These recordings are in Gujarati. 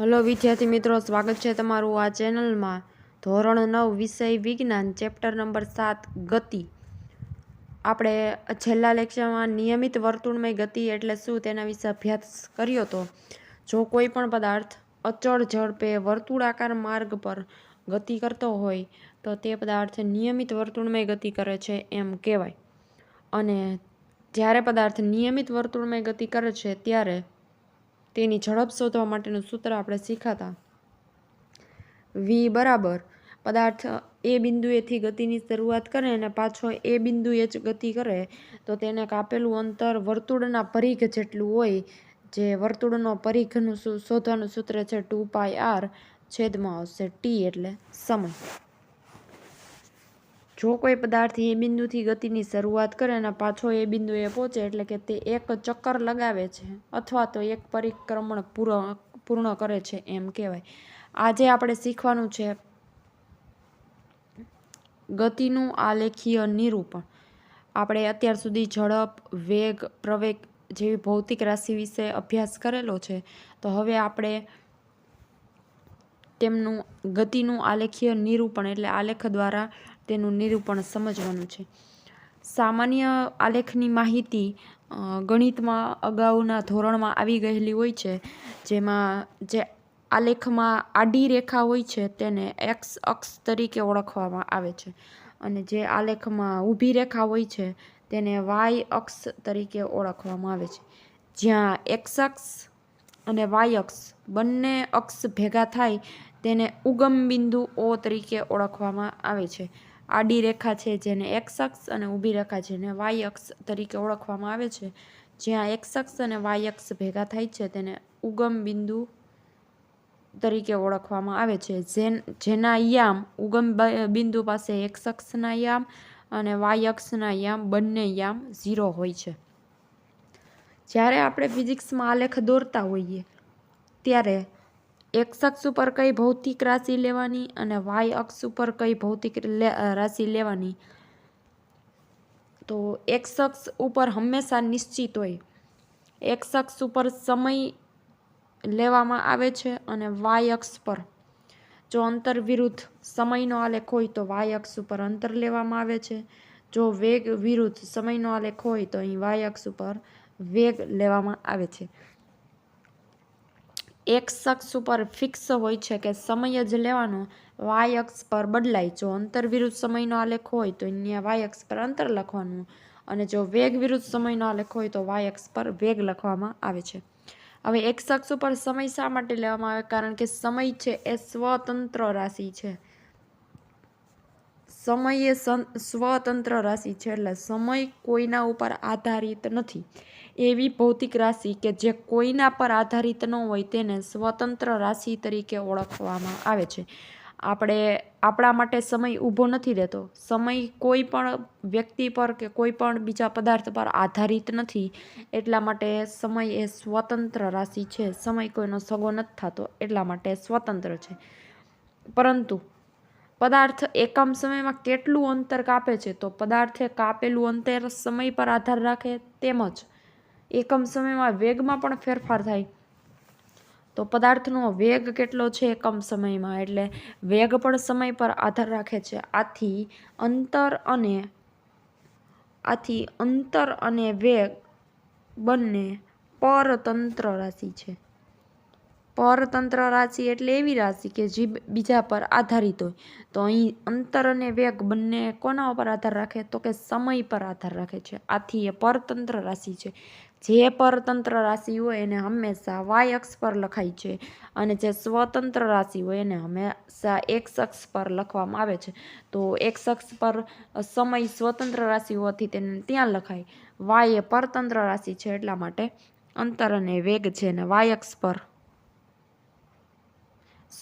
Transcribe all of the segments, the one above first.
હલો વિદ્યાર્થી મિત્રો, સ્વાગત છે તમારું આ ચેનલમાં. ધોરણ નવ, વિષય વિજ્ઞાન, ચેપ્ટર નંબર સાત, ગતિ. આપણે છેલ્લા લેક્ચરમાં નિયમિત વર્તુળમય ગતિ એટલે શું તેના વિશે અભ્યાસ કર્યો હતો જો કોઈ પણ પદાર્થ અચળ ઝડપે વર્તુળાકાર માર્ગ પર ગતિ કરતો હોય, તો તે પદાર્થ નિયમિત વર્તુળમય ગતિ કરે છે એમ કહેવાય. અને જ્યારે પદાર્થ નિયમિત વર્તુળમય ગતિ કરે છે, ત્યારે તેની ઝડપ શોધવા માટેનું સૂત્ર આપણે શીખાતા. વી બરાબર. પદાર્થ એ બિંદુએથી ગતિની શરૂઆત કરે અને પાછો એ બિંદુએ જ ગતિ કરે, તો તેને કાપેલું અંતર વર્તુળના પરિઘ જેટલું હોય, જે વર્તુળનો પરિઘનું શોધવાનું સૂત્ર છે ટુ પાય આર છેદમાં આવશે ટી એટલે સમય. જો કોઈ પદાર્થ એ બિંદુથી ગતિની શરૂઆત કરે અને પાછો એ બિંદુએ પહોંચે એટલે કે તે એક ચક્કર લગાવે છે અથવા તો એક પરિક્રમણ પૂર્ણ પૂર્ણ કરે છે એમ કહેવાય. આજે આપણે શીખવાનું છે ગતિનું આલેખીય નિરૂપણ. આપણે અત્યાર સુધી ઝડપ, વેગ, પ્રવેગ જેવી ભૌતિક રાશિ વિશે અભ્યાસ કરેલો છે. તો હવે આપણે તેમનું ગતિનું આલેખીય નિરૂપણ એટલે આલેખ દ્વારા તેનું નિરૂપણ સમજવાનું છે. સામાન્ય આલેખની માહિતી ગણિતમાં અગાઉના ધોરણમાં આવી ગયેલી હોય છે, જેમાં જે આલેખમાં આડી રેખા હોય છે તેને એક્સ અક્ષ તરીકે ઓળખવામાં આવે છે. અને જે આલેખમાં ઊભી રેખા હોય છે તેને વાય અક્ષ તરીકે ઓળખવામાં આવે છે. જ્યાં એક્સ અક્ષ અને વાય અક્ષ બંને અક્ષ ભેગા થાય તેને ઉગમ બિંદુ ઓ તરીકે ઓળખવામાં આવે છે. આડી રેખા છે જેને એક્સ અક્ષ અને ઊભી રેખા જેને વાય અક્ષ તરીકે ઓળખવામાં આવે છે. જ્યાં એક્સ અક્ષ અને વાય અક્ષ ભેગા થાય છે તેને ઉગમ બિંદુ તરીકે ઓળખવામાં આવે છે. જેન, જેના યામ, ઉગમ બિંદુ પાસે એક્સ અક્ષના યામ અને વાય અક્ષના યામ બંને યામ ઝીરો હોય છે. જ્યારે આપણે ફિઝિક્સમાં આલેખ દોરતા હોઈએ, ત્યારે એક્સ અક્ષ ઉપર કઈ ભૌતિક રાશિ લેવાની અને વાય અક્ષ ઉપર કઈ ભૌતિક રાશિ લેવાની? તો એક્સ અક્ષ ઉપર હંમેશા નિશ્ચિત હોય. એક્સ અક્ષ ઉપર સમય લેવામાં આવે છે અને વાય અક્ષ પર. જો અંતર વિરુદ્ધ સમયનો આલેખ હોય તો વાય અક્ષ ઉપર અંતર લેવામાં આવે છે. જો વેગ વિરુદ્ધ સમયનો આલેખ હોય તો અહીં વાય અક્ષ ઉપર વેગ લેવામાં આવે છે. એક્સ શખ્સ ઉપર ફિક્સ હોય છે કે સમય જ લેવાનો વાય પર બદલાય. જો અંતર વિરુદ્ધ સમયનો આલેખ હોય તો અહીંયા વાય અક્ષ પર અંતર લખવાનું અને જો વેગ વિરુદ્ધ સમયનો આલેખ હોય તો વાય અક્ષ પર વેગ લખવામાં આવે છે. હવે એક શખ્સ ઉપર સમય શા માટે લેવામાં આવે? કારણ કે સમય છે એ સ્વતંત્ર રાશિ છે. સમય એ સ્વતંત્ર રાશિ છે એટલે સમય કોઈના ઉપર આધારિત નથી. એવી ભૌતિક રાશિ કે જે કોઈના પર આધારિત ન હોય તેને સ્વતંત્ર રાશિ તરીકે ઓળખવામાં આવે છે. આપણે આપણા માટે સમય ઊભો નથી રહેતો. સમય કોઈ પણ વ્યક્તિ પર કે કોઈ પણ બીજા પદાર્થ પર આધારિત નથી. એટલા માટે સમય એ સ્વતંત્ર રાશિ છે. સમય કોઈનો સગો નથી થતો. એટલા માટે સ્વતંત્ર છે. પરંતુ પદાર્થ એકમ સમયમાં કેટલું અંતર કાપે છે? તો પદાર્થે કાપેલું અંતર સમય પર આધાર રાખે તેમજ એકમ સમયમાં વેગમાં પણ ફેરફાર થાય. તો પદાર્થનો વેગ કેટલો છે એકમ સમયમાં? એટલે વેગ પણ સમય પર આધાર રાખે છે. આથી અંતર અને આથી અંતર અને વેગ બંને પરતંત્ર રાશિ છે. પરતંત્ર રાશિ એટલે એવી રાશિ કે જે બીજા પર આધારિત હોય. તો અહીં અંતર અને વેગ બંને કોના ઉપર આધાર રાખે? તો કે સમય પર આધાર રાખે છે. આથી એ પરતંત્ર રાશિ છે. જે પરતંત્ર રાશિ હોય એને હંમેશા વાય અક્ષ પર લખાય છે અને જે સ્વતંત્ર રાશિ હોય એને હંમેશા એક્સ અક્ષ પર લખવામાં આવે છે. તો એક્સ અક્ષ પર સમય સ્વતંત્ર રાશિ હોવાથી તેને ત્યાં લખાય. વાય એ પરતંત્ર રાશિ છે એટલા માટે અંતર અને વેગ છે અને વાય અક્ષ પર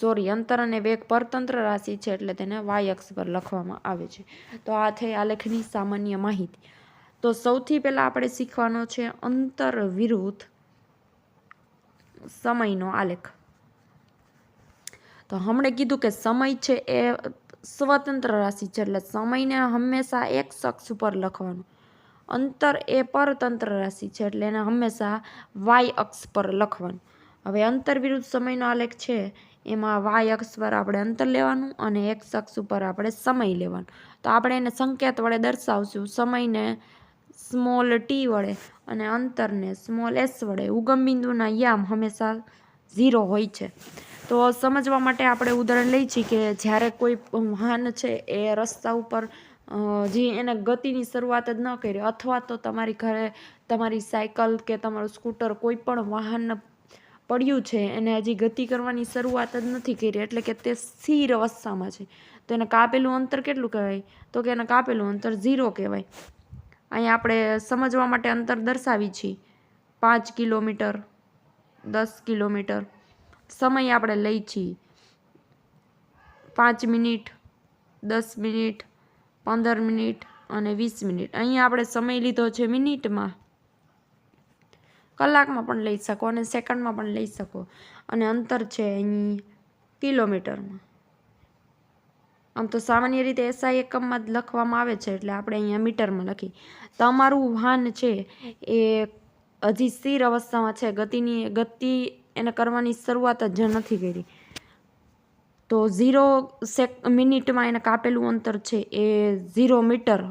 સોરી, અંતર અને વેગ પરતંત્ર રાશિ છે એટલે તેને વાય અક્ષ પર લખવામાં આવે છે. તો આ થઈ આલેખની સામાન્ય માહિતી. તો સૌથી પહેલાં આપણે શીખવાનો છે અંતર વિરુદ્ધ સમયનો આલેખ. તો હમણે કીધું કે સમય છે એ સ્વતંત્ર રાશિ છે એટલે સમયને હંમેશા એક શખ્સ ઉપર લખવાનું. અંતર એ પરતંત્ર રાશિ છે એટલે એને હંમેશા વાય અક્ષ પર લખવાનું. હવે અંતર વિરુદ્ધ સમયનો આલેખ છે એમાં વાય અક્ષ પર આપણે અંતર લેવાનું અને એક્સ અક્ષ ઉપર આપણે સમય લેવાનો. તો આપણે એને સંકેત વડે દર્શાવશું. સમયને સ્મોલ ટી વડે અને અંતરને સ્મોલ એસ વડે. ઉગમ બિંદુના યામ હંમેશા ઝીરો હોય છે. તો સમજવા માટે આપણે ઉદાહરણ લઈ છીએ કે જ્યારે કોઈ વાહન છે એ રસ્તા ઉપર જે એને ગતિની શરૂઆત જ ન કરી, અથવા તો તમારી ઘરે તમારી સાયકલ કે તમારું સ્કૂટર કોઈ પણ વાહન પડ્યું છે એને હજી ગતિ કરવાની શરૂઆત જ નથી કરી, એટલે કે તે સ્થિર અવસ્થામાં છે. તો એને કાપેલું અંતર કેટલું કહેવાય? તો કે એને કાપેલું અંતર ઝીરો કહેવાય. અહીંયા આપણે સમજવા માટે અંતર દર્શાવી છીએ પાંચ કિલોમીટર, દસ કિલોમીટર. સમય આપણે લઈ છીએ પાંચ મિનિટ, દસ મિનિટ, પંદર મિનિટ અને વીસ મિનિટ. અહીંયા આપણે સમય લીધો છે મિનિટમાં. કલાકમાં પણ લઈ શકો અને સેકન્ડમાં પણ લઈ શકો. અને અંતર છે અહીં કિલોમીટરમાં. આમ તો સામાન્ય રીતે એસઆઈ એકમમાં જ લખવામાં આવે છે એટલે આપણે અહીંયા મીટરમાં લખી. તમારું વાહન છે એ હજી સ્થિર અવસ્થામાં છે. ગતિની, ગતિ એને કરવાની શરૂઆત જ નથી કરી. તો ઝીરો સેક, મિનિટમાં એને કાપેલું અંતર છે એ ઝીરો મીટર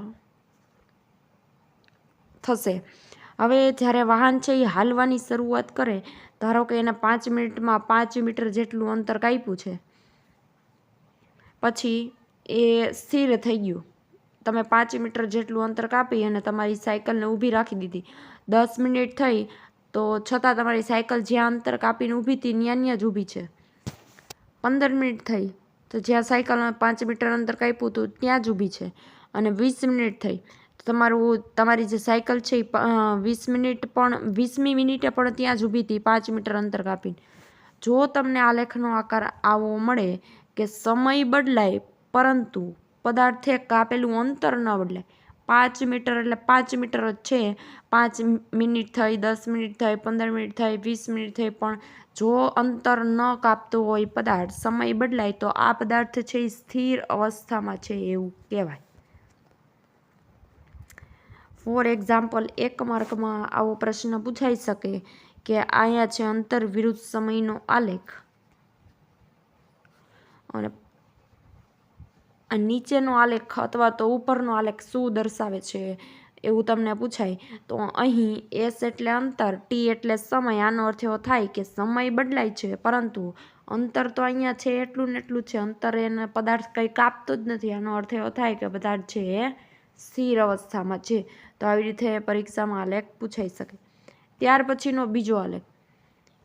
થશે. હવે જ્યારે વાહન છે એ હાલવાની શરૂઆત કરે, ધારો કે એને પાંચ મિનિટમાં પાંચ મીટર જેટલું અંતર કાપ્યું છે. પછી એ સ્થિર થઈ ગયું. તમે પાંચ મીટર જેટલું અંતર કાપી અને તમારી સાયકલને ઊભી રાખી દીધી. દસ મિનિટ થઈ તો છતાં તમારી સાયકલ જ્યાં અંતર કાપીને ઊભી હતી ત્યાં ત્યાં જ ઊભી છે. પંદર મિનિટ થઈ તો જ્યાં સાયકલમાં પાંચ મીટર અંતર કાપ્યું હતું ત્યાં જ ઊભી છે અને વીસ મિનિટ થઈ તમારું, તમારી જે સાયકલ છે એ વીસ મિનિટ પણ, વીસમી મિનિટે પણ ત્યાં જ ઊભી હતી, પાંચ મીટર અંતર કાપીને. જો તમને આ લેખનો આકાર આવો મળે કે સમય બદલાય, પરંતુ પદાર્થે કાપેલું અંતર ન બદલાય, પાંચ મીટર એટલે પાંચ મીટર જ છે, પાંચ મિનિટ થઈ, દસ મિનિટ થઈ, પંદર મિનિટ થઈ, વીસ મિનિટ થઈ, પણ જો અંતર ન કાપતું હોય પદાર્થ, સમય બદલાય, તો આ પદાર્થ છે એ સ્થિર અવસ્થામાં છે એવું કહેવાય. ફોર એક્ઝામ્પલ એક માર્કમાં આવો પ્રશ્ન પૂછાઈ શકે કે અહીંયા છે અંતર વિરુદ્ધ સમયનો આલેખ. અને નીચેનો આલેખ અથવા તો ઉપરનો આલેખ શું દર્શાવે છે એવું તમને પૂછાય. તો અહીં એસ એટલે અંતર ટી એટલે સમય. આનો અર્થ એવો થાય કે સમય બદલાય છે, પરંતુ અંતર તો અહીંયા છે એટલું ને એટલું છે. અંતર એને પદાર્થ કંઈ કાપતો જ નથી. આનો અર્થ એવો થાય કે પદાર્થ છે એ સ્થિર અવસ્થામાં છે. તો આવી રીતે પરીક્ષામાં આલેખ પૂછાઈ શકે. ત્યાર પછીનો બીજો આલેખ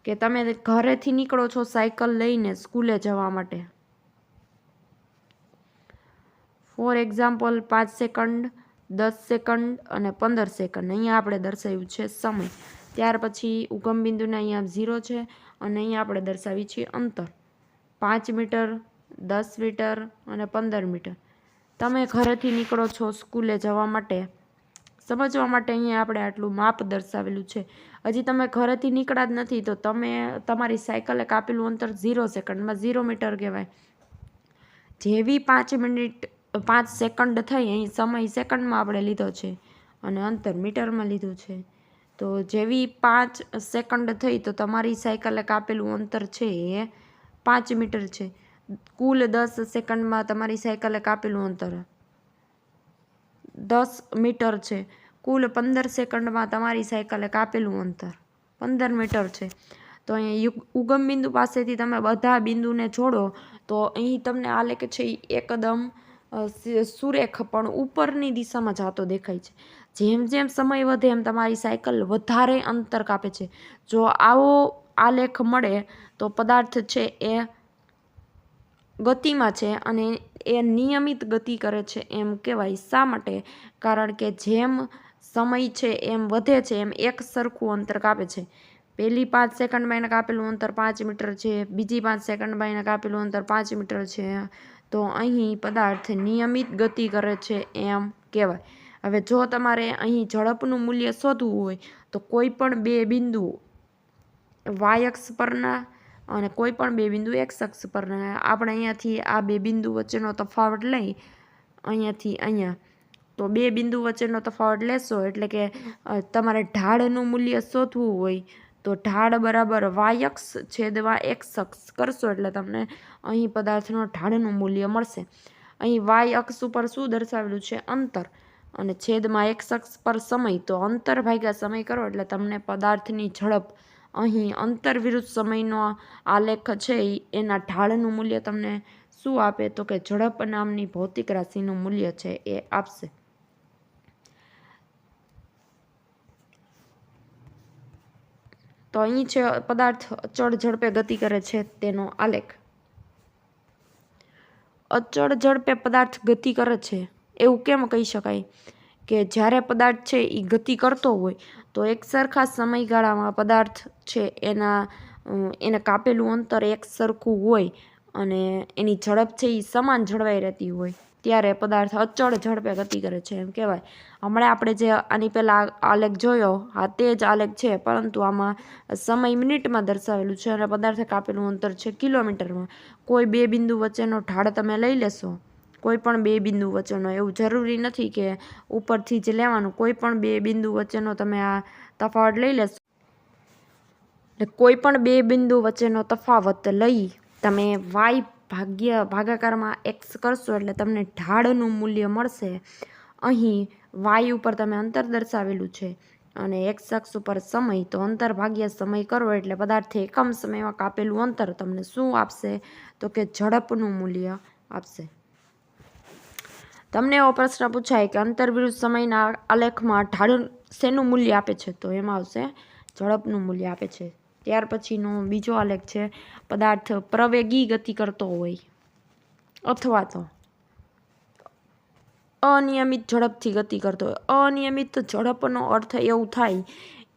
કે તમે ઘરેથી નીકળો છો સાયકલ લઈને સ્કૂલે જવા માટે. ફોર એક્ઝામ્પલ પાંચ સેકન્ડ, દસ સેકન્ડ અને પંદર સેકન્ડ. અહીંયા આપણે દર્શાવ્યું છે સમય. ત્યાર પછી ઉગમ બિંદુને અહીંયા ઝીરો છે અને અહીંયા આપણે દર્શાવી છીએ અંતર. પાંચ મીટર, દસ મીટર અને પંદર મીટર. તમે ઘરેથી નીકળો છો સ્કૂલે જવા માટે. સમજવા માટે અહીંયા આપણે આટલું માપ દર્શાવેલું છે. હજી તમે ઘરેથી નીકળ્યા જ નથી તો તમે તમારી સાયકલે કાપેલું અંતર ઝીરો સેકન્ડમાં ઝીરો મીટર કહેવાય. જેવી પાંચ મિનિટ, પાંચ સેકન્ડ થઈ, અહીં સમય સેકન્ડમાં આપણે લીધો છે અને અંતર મીટરમાં લીધું છે. તો જેવી પાંચ સેકન્ડ થઈ તો તમારી સાયકલે કાપેલું અંતર છે એ પાંચ મીટર છે. કુલ દસ સેકન્ડમાં તમારી સાયકલે કાપેલું અંતર. દસ મીટર છે. કુલ પંદર સેકન્ડમાં તમારી સાયકલે કાપેલું અંતર. પંદર મીટર છે. તો અહીંયા ઉગમ બિંદુ પાસેથી તમે બધા બિંદુને જોડો તો અહીં તમને આલેખ છે એ એકદમ સુરેખ પણ ઉપરની દિશામાં જતો દેખાય છે. જેમ જેમ સમય વધે એમ તમારી સાયકલ વધારે અંતર કાપે છે. જો આવો આલેખ મળે, તો પદાર્થ છે એ ગતિમાં છે અને એ નિયમિત ગતિ કરે છે એમ કહેવાય શા માટે? કારણ કે જેમ સમય છે, એમ વધે છે, એમ એક સરખું અંતર કાપે છે. પહેલી પાંચ સેકન્ડમાં એને કાપેલું અંતર પાંચ મીટર છે, બીજી પાંચ સેકન્ડમાં એને કાપેલું અંતર પાંચ મીટર છે. તો અહીં પદાર્થ નિયમિત ગતિ કરે છે એમ કહેવાય. હવે જો તમારે અહીં ઝડપનું મૂલ્ય શોધવું હોય, તો કોઈ પણ બે બિંદુ વાયક્ષ પરના અને કોઈ પણ બે બિંદુ એક શખ્સ પર. આપણે અહીંયાથી આ બે બિંદુ વચ્ચેનો તફાવત લઈ અહીંયાથી અહીંયા. તો બે બિંદુ વચ્ચેનો તફાવત લેશો એટલે કે તમારે ઢાળનું મૂલ્ય શોધવું હોય તો ઢાળ બરાબર વાય અક્ષ છેદમાં એક્સ અક્ષ કરશો એટલે તમને અહીં પદાર્થનો ઢાળનું મૂલ્ય મળશે. અહીં વાય અક્ષ ઉપર શું દર્શાવેલું છે? અંતર. અને છેદમાં એક શખ્સ પર સમય. તો અંતર ભાગ્યા સમય કરો એટલે તમને પદાર્થની ઝડપ અહીં અંતર વિરુદ્ધ સમયનો આલેખ છે એના ઢાળનું મૂલ્ય તમને શું આપે તો કે ઝડપ નામની ભૌતિક રાશિનું મૂલ્ય છે એ આપશે. તો અહીં છે પદાર્થ અચળ ઝડપે ગતિ કરે છે તેનો આલેખ અચળ ઝડપે પદાર્થ ગતિ કરે છે, એવું કેમ કહી શકાય? કે જ્યારે પદાર્થ છે એ ગતિ કરતો હોય, તો એક સરખા સમયગાળામાં પદાર્થ છે એના એને કાપેલું અંતર એક સરખું હોય અને એની ઝડપ છે એ સમાન જળવાઈ રહેતી હોય, ત્યારે પદાર્થ અચળ ઝડપે ગતિ કરે છે એમ કહેવાય. હમણાં આપણે જે આની પહેલાં આલેખ જોયો, હા, તે જ આલેખ છે, પરંતુ આમાં સમય મિનિટમાં દર્શાવેલું છે અને પદાર્થે કાપેલું અંતર છે કિલોમીટરમાં. કોઈ બે બિંદુ વચ્ચેનો ઢાળ તમે લઈ લેશો કોઈ પણ બે બિંદુ વચ્ચેનો. એવું જરૂરી નથી કે ઉપરથી જ લેવાનું. કોઈ પણ બે બિંદુ વચ્ચેનો તમે આ તફાવત લઈ લેશો. એટલે કોઈ પણ બે બિંદુ વચ્ચેનો તફાવત લઈ તમે વાય ભાગ્ય ભાગાકારમાં એક્સ કરશો એટલે તમને ઢાળનું મૂલ્ય મળશે. અહીં વાય ઉપર તમે અંતર દર્શાવેલું છે અને એક્સ અક્ષ ઉપર સમય. તો અંતર ભાગ્યા સમય કરો એટલે પદાર્થે એકમ સમયમાં કાપેલું અંતર તમને શું આપશે? તો કે ઝડપનું મૂલ્ય આપશે. તમને એવો પ્રશ્ન પૂછાય કે અંતર સમયના આલેખમાં ઢાળ શેનું મૂલ્ય આપે છે? તો એમાં આવશે ઝડપનું મૂલ્ય આપે છે. ત્યાર પછીનો બીજો આલેખ છે, પદાર્થ પ્રવેગી ગતિ કરતો હોય અથવા તો અનિયમિત ઝડપથી ગતિ કરતો હોય. અનિયમિત ઝડપનો અર્થ એવું થાય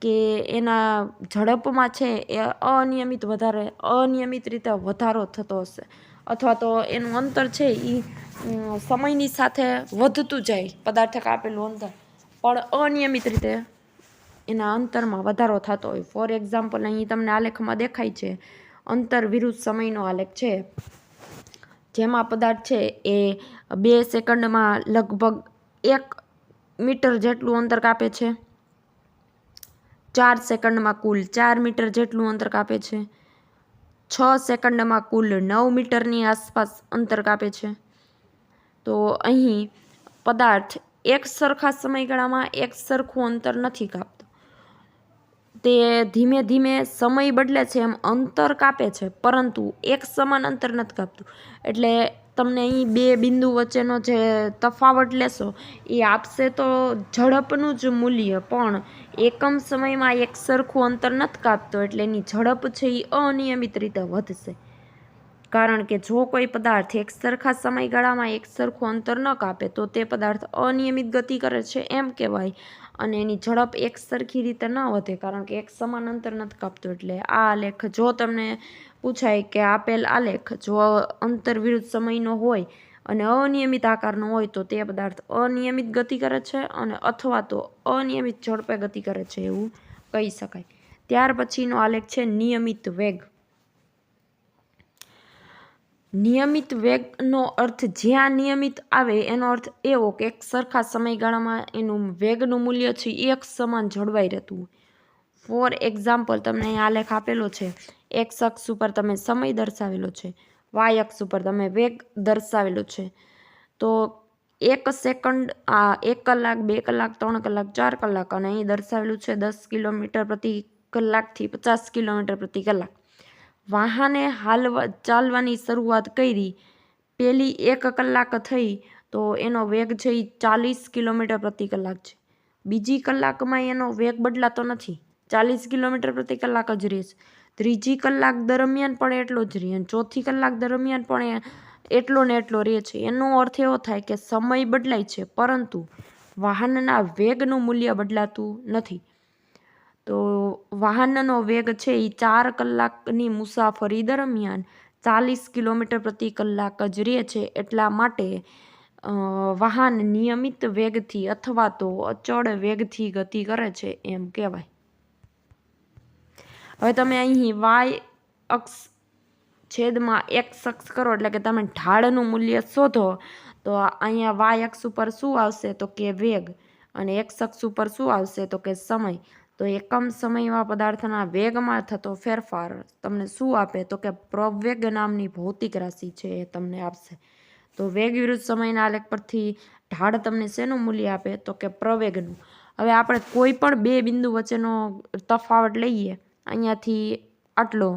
કે એના ઝડપમાં છે એ અનિયમિત વધારે, અનિયમિત રીતે વધારો થતો હશે. અથવા તો એનું અંતર છે એ સમયની સાથે વધતું જાય, પદાર્થક કાપેલું અંતર પણ અનિયમિત રીતે એના અંતરમાં વધારો થતો હોય. ફોર એક્ઝામ્પલ અહીં તમને આલેખમાં દેખાય છે, અંતર વિરુદ્ધ સમયનો આલેખ છે. જેમાં પદાર્થ છે એ બે સેકન્ડમાં લગભગ એક મીટર જેટલું અંતર કાપે છે. ચાર સેકન્ડમાં કુલ ચાર મીટર જેટલું અંતર કાપે છે. છ સેકન્ડમાં કુલ નવ મીટરની આસપાસ અંતર કાપે છે. તો અહીં પદાર્થ એક સરખા સમયગાળામાં એક સરખું અંતર નથી કાપતો. તે ધીમે ધીમે સમય બદલે છે એમ અંતર કાપે છે, પરંતુ એક સમાન અંતર નથી કાપતું. એટલે તમને અહીં બે બિંદુ વચ્ચેનો જે તફાવત લેશો, એ આપશે તો ઝડપનું જ મૂલ્ય, પણ એકમ સમયમાં એક સરખું અંતર નથી કાપતો, એટલે એની ઝડપ છે એ અનિયમિત રીતે વધશે. કારણ કે જો કોઈ પદાર્થ એક સરખા સમયગાળામાં એક સરખું અંતર ન કાપે, તો તે પદાર્થ અનિયમિત ગતિ કરે છે એમ કહેવાય. અને એની ઝડપ એક સરખી રીતે ન વધે, કારણ કે એક સમાન અંતર નથી કાપતું. એટલે આ આલેખ જો તમને પૂછાય કે આપેલ આલેખ જો અંતર વિરુદ્ધ સમયનો હોય અને અનિયમિત આકારનો હોય, તો તે પદાર્થ અનિયમિત ગતિ કરે છે અને અથવા તો અનિયમિત ઝડપે ગતિ કરે છે એવું કહી શકાય. ત્યાર પછીનો આલેખ છે નિયમિત વેગ. નિયમિત વેગનો અર્થ જ્યાં નિયમિત આવે એનો અર્થ એવો કે એક સરખા સમયગાળામાં એનું વેગનું મૂલ્ય છે એક સમાન જળવાઈ રહેતું ફોર એક્ઝામ્પલ તમને અહીં આલેખ આપેલો છે એક્સ અક્ષ ઉપર તમે સમય દર્શાવેલો છે, વાય અક્ષ ઉપર તમે વેગ દર્શાવેલો છે. તો એક સેકન્ડ, આ એક કલાક, બે કલાક, ત્રણ કલાક, ચાર કલાક અને અહીં દર્શાવેલું છે દસ કિલોમીટર પ્રતિ કલાકથી પચાસ કિલોમીટર પ્રતિ કલાક. વાહને હાલવા ચાલવાની શરૂઆત કરી. પહેલી એક કલાક થઈ તો એનો વેગ છે એ ચાલીસ કિલોમીટર પ્રતિ કલાક છે. બીજી કલાકમાં એનો વેગ બદલાતો નથી. ચાલીસ કિલોમીટર પ્રતિ કલાક જ રહે છે ત્રીજી કલાક દરમિયાન પણ એટલો જ રહે ચોથી કલાક દરમિયાન પણ એટલો ને એટલો રહે છે. એનો અર્થ એવો થાય કે સમય બદલાય છે, પરંતુ વાહનના વેગનું મૂલ્ય બદલાતું નથી. તો વાહનનો વેગ છે એ ચાર કલાકની મુસાફરી દરમિયાન ચાલીસ કિલોમીટર પ્રતિ કલાક જ રહે છે. એટલા માટે વાહન નિયમિત વેગથી અથવા તો અચળ વેગથી ગતિ કરે છે એમ કહેવાય. હવે તમે અહીં વાય અક્ષ છેદમાં એક્સ અક્ષ કરો એટલે કે તમે ઢાળનું મૂલ્ય શોધો, તો અહીંયા વાય અક્ષ ઉપર શું આવશે? તો કે વેગ. અને એક્સ અક્ષ ઉપર શું આવશે? તો કે સમય. તો એકમ સમયમાં પદાર્થના વેગમાં થતો ફેરફાર તમને શું આપે? તો કે પ્રવેગ નામની ભૌતિક રાશિ છે એ તમને આપશે. તો વેગ વિરુદ્ધ સમયના આલેખ પરથી ઢાળ તમને શેનું મૂલ્ય આપે? તો કે પ્રવેગનું. હવે આપણે કોઈ પણ બે બિંદુ વચ્ચેનો તફાવત લઈએ. અહીંયાથી આટલો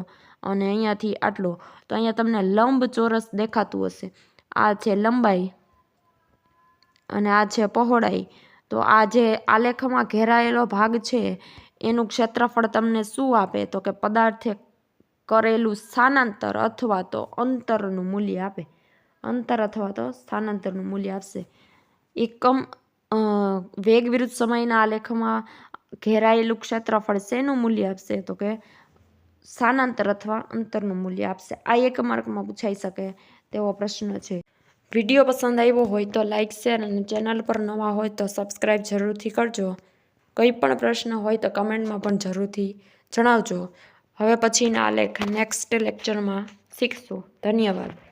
અને અહીંયાથી આટલો. તો અહીંયા તમને લંબ ચોરસ દેખાતું હશે. આ છે લંબાઈ અને આ છે પહોળાઈ. તો આ જે આલેખમાં ઘેરાયેલો ભાગ છે, એનું ક્ષેત્રફળ તમને શું આપે? તો કે પદાર્થે કરેલું સ્થાનાંતર અથવા તો અંતરનું મૂલ્ય આપે. અંતર અથવા તો સ્થાનાંતરનું મૂલ્ય આપશે. એકમ વેગ વિરુદ્ધ સમયના આલેખમાં ઘેરાયેલું ક્ષેત્રફળ શેનું મૂલ્ય આપશે? તો કે સ્થાનાંતર અથવા અંતરનું મૂલ્ય આપશે. આ એક માર્કમાં પૂછાઈ શકે તેવો પ્રશ્ન છે. વીડિયો પસંદ આવ્યો હોય તો લાઇક શેર અને ચેનલ પર નવા હોય તો સબસ્ક્રાઈબ જરૂરથી કરજો. કંઈ પણ પ્રશ્ન હોય તો કમેન્ટમાં પણ જરૂરથી જણાવજો. હવે પછીના આલેખ નેક્સ્ટ લેક્ચરમાં શીખશું. ધન્યવાદ.